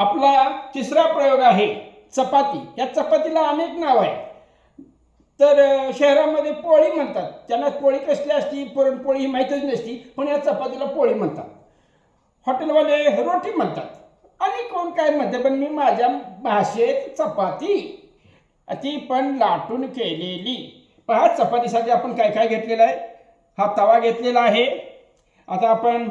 आपला तिसरा प्रयोग आहे चपाती. या चपातीला अनेक नाव आहे. तर शहरामध्ये पोळी म्हणतात. त्यांना पोळी कसली असती? पुरणपोळी ही माहीतच नसती पण या चपातीला पोळी म्हणतात. हॉटेलवाले रोटी म्हणतात. आणि कोण काय म्हणते? पण मी माझ्या भाषेत चपाती. ती पण लाटून केलेली. पहा चपातीसाठी आपण काय काय घेतलेलं आहे? हा तवा घेतलेला आहे. आता आपण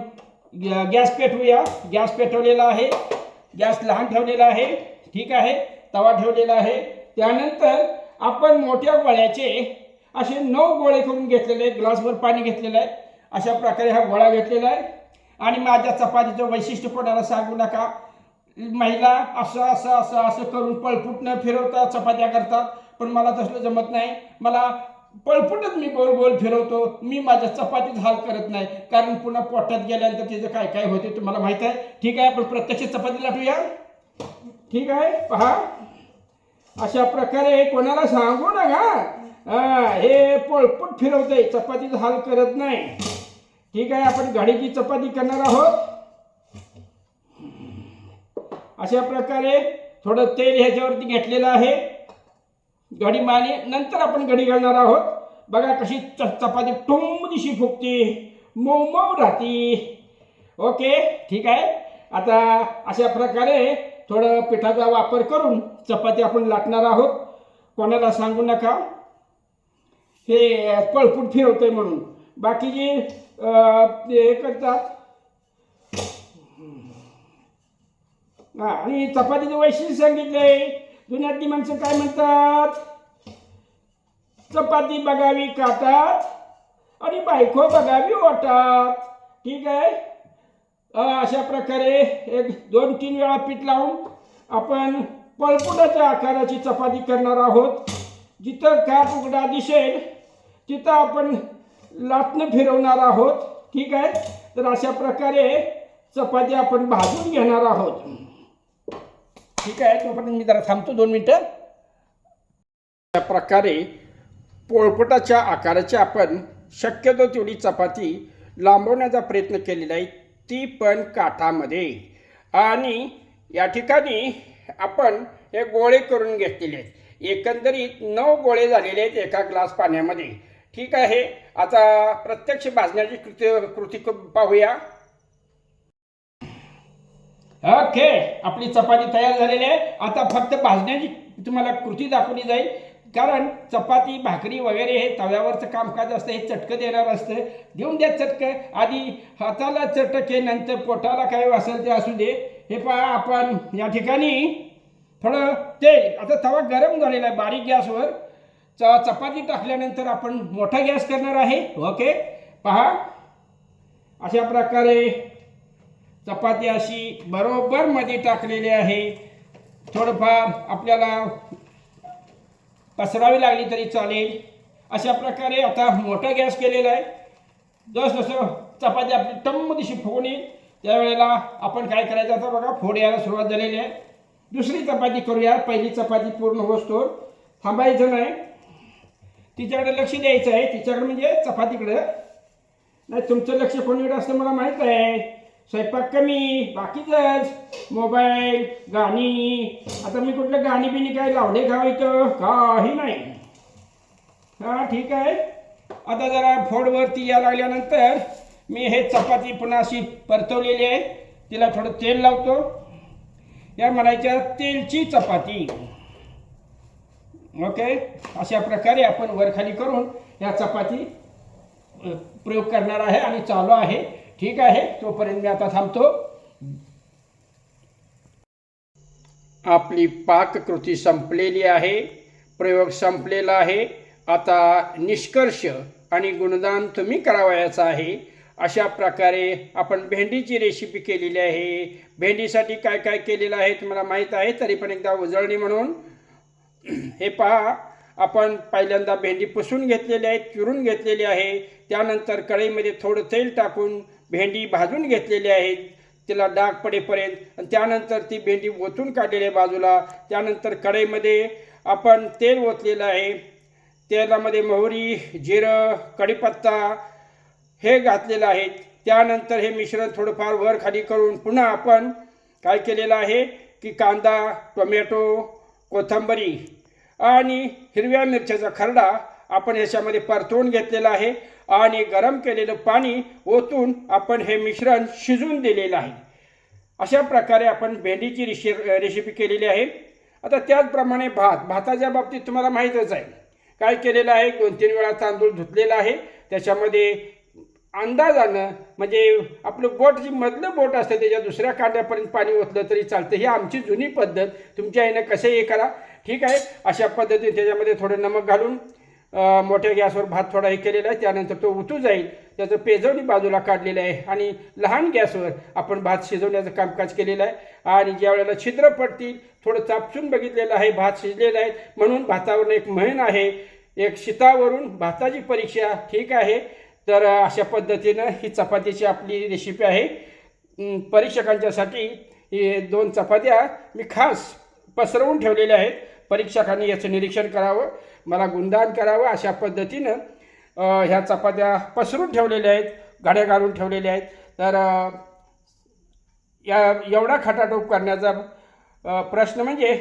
गॅ- गॅस पेटवूया. गॅस पेटवलेला आहे. गॅस लहान ठेवलेला आहे ठीक आहे तवा ठेवलेला आहे. त्यानंतर आपण मोठ्या गोळ्याचे असे नऊ गोळे करून घेतलेले आहेत ग्लासभर पाणी घेतलेलं आहे. अशा प्रकारे हा गोळा घेतलेला आहे. आणि माझ्या चपातीचं वैशिष्ट्य कोणाला सांगू नका. महिला असं असं असं असं करून पळपुटणं फिरवतात चपात्या करतात पण मला तसलं जमत नाही. मला पळपुटच मी गोल गोल फिरवतो. मी माझ्या चपातीत हाल करत नाही. कारण पुन्हा पोटात गेल्यानंतर तिचं काय काय होते तुम्हाला माहीत आहे. ठीक आहे आपण प्रत्यक्ष चपाती लाटूया. ठीक आहे पहा. अशा प्रकारे कोणाला सांगू नका. हा, हे पळपुट फिरवतंय. चपातीचा हाल करत नाही. ठीक आहे आपण गाडीची चपाती करणार आहोत. अशा प्रकारे थोडं तेल ह्याच्यावरती घेतलेलं आहे. घडी माने नंतर आपण घडी घालणार आहोत. बघा कशी च- चपाती टोंब दिशी फुगते. मऊ मऊ राहते. ओके ठीक आहे. आता अशा प्रकारे थोडं पिठाचा वापर करून चपाती आपण लाटणार आहोत. कोणाला सांगू नका. हे पळपूट फिरवतंय म्हणून. बाकी जे हे करतात. हा, आणि चपातीचं वैशिष्ट्य सांगितलंय जुन्यातली माणसं काय म्हणतात? चपाती बघावी काटात आणि बायको बघावी ओटात ठीक आहे? अशा प्रकारे एक दोन तीन वेळा पीठ लावून आपण पळपुटाच्या आकाराची चपाती करणार आहोत. जिथं काट उघडा दिसेल तिथं आपण लाटणं फिरवणार आहोत. ठीक आहे? तर अशा प्रकारे चपाती आपण भाजून घेणार आहोत. ठीक आहे? तोपर्यंत मी जरा थांबतो दोन मिनटं. अशा प्रकारे पोळपटाच्या आकाराची आपण शक्यतो तेवढी चपाती लांबवण्याचा प्रयत्न केलेला आहे. ती पण काठामध्ये. आणि या ठिकाणी आपण हे गोळे करून घेतलेले आहेत. एकंदरीत नऊ गोळे झालेले आहेत एका ग्लास पाण्यामध्ये. ठीक आहे. आता प्रत्यक्ष भाजण्याची कृती कृती पाहूया. ओके आपली चपाती तयार झालेली आहे. आता फक्त भाजण्याची तुम्हाला कृती दाखवली जाईल. कारण चपाती भाकरी वगैरे हे तव्यावरचं कामकाज असतं हे चटकं देणार असतं. देऊन द्या चटकं. आधी हाताला चटके नंतर पोटाला काय असेल ते असू दे. हे पहा आपण या ठिकाणी थोडं तेल आता तवा गरम झालेला आहे बारीक गॅसवर. च चपाती टाकल्यानंतर आपण मोठा गॅस करणार आहे. ओके? पहा. अशा प्रकारे चपाती अशी बरोबर मध्ये टाकलेली आहे. थोडंफार आपल्याला पसरावी लागली तरी चालेल. अशा प्रकारे आता मोठा गॅस केलेला आहे. जस जसं चपाती आपली टम्म दिशी फुगून येईल त्यावेळेला आपण काय करायचं आता बघा फोड यायला सुरुवात झालेली आहे. दुसरी चपाती करूया. पहिली चपाती पूर्ण होतो थांबायचं नाही. तिच्याकडे लक्ष द्यायचं आहे. तिच्याकडे म्हणजे चपातीकडं. नाही तुमचं लक्ष कोणीकडे असतं मला माहीत आहे. स्वयंपाक कमी बाकीचंच. मोबाईल गाणी. आता मी कुठलं गाणी बिणी काय लावडे घावायचं काही नाही. हां ठीक आहे. आता जरा फोडवरती या लागल्यानंतर मी हे चपाती पुन्हा अशी परतवलेली आहे. तिला थोडं तेल लावतो. या म्हणायच्या तेलची चपाती. ओके? अशा प्रकारे आपण वरखाली करून या चपाती प्रयोग करणार आहे आणि चालू आहे. ठीक आहे तोपर्यंत मी आता थांबतो. आपली पाककृती संपलेली आहे प्रयोग संपलेला आहे. आता निष्कर्ष आणि गुणदान तुम्ही करावयाचा आहे. अशा प्रकारे आपण भेंडीची रेसिपी केलेली आहे. भेंडीसाठी काय काय केलेलं आहे तुम्हाला माहीत आहे तरी पण एकदा उजळणी म्हणून. हे पहा आपण पहिल्यांदा भेंडी पुसून घेतलेली आहे चिरून घेतलेली आहे. त्यानंतर कढईमध्ये थोडं तेल टाकून भेंडी भाजून घेतलेली आहेत तिला डाग पडेपर्यंत आणि त्यानंतर ती भेंडी ओतून काढलेली आहे बाजूला. त्यानंतर कढईमध्ये आपण तेल ओतलेलं आहे. तेलामध्ये मोहरी जिरं कढीपत्ता हे घातलेलं आहे. त्यानंतर हे मिश्रण थोडंफार वर खाली करून पुन्हा आपण काय केलेलं आहे की कांदा टोमॅटो कोथिंबरी आणि हिरव्या मिरच्याचा खरडा आपण याच्यामध्ये परतवून घेतलेलं आहे आणि गरम केलेलं पाणी ओतून आपण हे मिश्रण शिजवून दिलेलं आहे. अशा प्रकारे आपण भेंडीची रेशि रेसिपी केलेली आहे. आता त्याचप्रमाणे भात. भाताच्या बाबतीत तुम्हाला माहीतच आहे. काय केलेलं आहे? दोन तीन वेळा तांदूळ धुतलेला आहे. त्याच्यामध्ये अंदाजानं म्हणजे आपलं बोट जी मधलं बोट असतं त्याच्या दुसऱ्या कांड्यापर्यंत पाणी ओतलं तरी चालतं. ही आमची जुनी पद्धत. तुमच्या आईनं कसं हे करा? ठीक आहे. अशा पद्धतीने त्याच्यामध्ये थोडं नमक घालून मोठ्या गॅसवर भात थोडा हे केलेला आहे त्यानंतर तो उतू जाईल त्याचं पेजवणी बाजूला काढलेलं आहे आणि लहान गॅसवर आपण भात शिजवण्याचं कामकाज केलेलं आहे. आणि ज्या वेळेला छिद्र पडतील थोडं चापसून बघितलेलं आहे भात शिजलेला आहे म्हणून भातावरून एक म्हण आहे एक शीतावरून भाताची परीक्षा ठीक आहे. तर अशा पद्धतीनं ही चपातीची आपली रेसिपी आहे. परीक्षकांच्यासाठी हे दोन चपात्या मी खास पसरवून ठेवलेल्या आहेत. परीक्षकांनी याचं निरीक्षण करावं. मला गुणदान करावं अशा पद्धतीनं ह्या चपात्या पसरून ठेवलेल्या आहेत गाड्या घालून ठेवलेल्या आहेत. तर या एवढा खटाटोप करण्याचा प्रश्न म्हणजे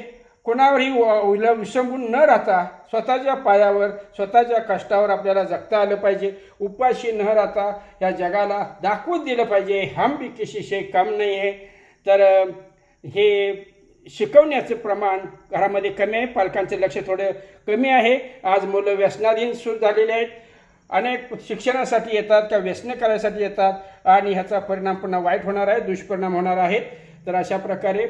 कोणावरही व- उल विसंबून न राहता स्वतःच्या पायावर स्वतःच्या कष्टावर आपल्याला जगता आलं पाहिजे. उपाशी न राहता या जगाला दाखवून दिलं पाहिजे. हम भी किसी से कम नाही आहे तर हे शिकवण्याचं प्रमाण घरामध्ये कमी आहे. पालकांचं लक्ष थोडं कमी आहे. आज मुलं व्यसनाधीन सुरू झालेले आहेत. अनेक शिक्षणासाठी येतात किंवा व्यसनं करायसाठी येतात आणि ह्याचा परिणाम पुन्हा वाईट होणार आहे दुष्परिणाम होणार आहेत. तर अशा प्रकारे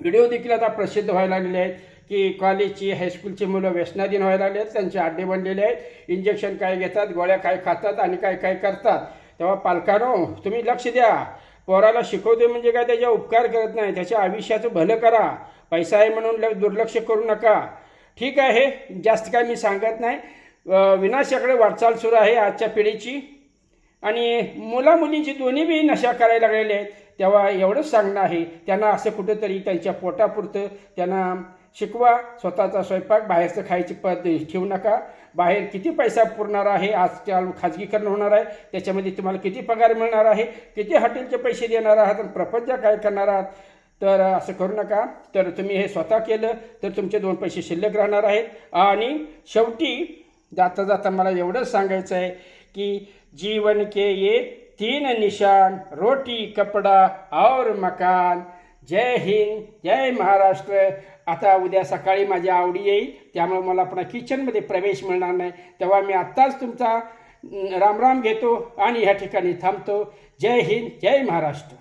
व्हिडिओ देखील आता प्रसिद्ध व्हायला लागलेले आहेत की कॉलेजची हायस्कूलची मुलं व्यसनाधीन व्हायला लागले आहेत. त्यांचे अड्डे बनलेले आहेत. इंजेक्शन काय घेतात गोळ्या काय खातात आणि काय काय करतात. तेव्हा पालकांनो तुम्ही लक्ष द्या. पोराला शिकवते म्हणजे काय? त्याच्या उपकार करत नाही. त्याच्या आयुष्याचं भलं करा. पैसा आहे म्हणून ल- दुर्लक्ष करू नका. ठीक आहे. जास्त काय मी सांगत नाही. विनाशाकडे वाटचाल सुरू आहे आजच्या पिढीची. आणि मुलामुलींची दोन्ही बी नशा करायला लागलेले आहेत. तेव्हा एवढंच सांगणं आहे. त्यांना असं कुठंतरी त्यांच्या पोटापुरतं त्यांना शिकवा. स्वतःचा स्वयंपाक बाहेरचं खायची पद ठेवू नका. बाहेर किती पैसा पुरणार आहे आजकाल खाजगीकरण होणार आहे त्याच्यामध्ये तुम्हाला किती पगार मिळणार आहे किती हॉटेलचे पैसे देणार आहात आणि प्रपंच काय करणार आहात? तर असं करू नका. तर तुम्ही हे स्वतः केलं तर तुमचे दोन पैसे शिल्लक राहणार आहेत. आणि शेवटी जाता जाता मला एवढंच सांगायचं आहे की जीवन के ये तीन निशान रोटी कपडा और मकान. जय हिंद जय महाराष्ट्र. आता उद्या सकाळी माझी आवडी येईल त्यामुळे मला पुन्हा किचनमध्ये प्रवेश मिळणार नाही. तेव्हा मी आत्ताच तुमचा रामराम घेतो आणि ह्या ठिकाणी थांबतो. जय हिंद जय महाराष्ट्र.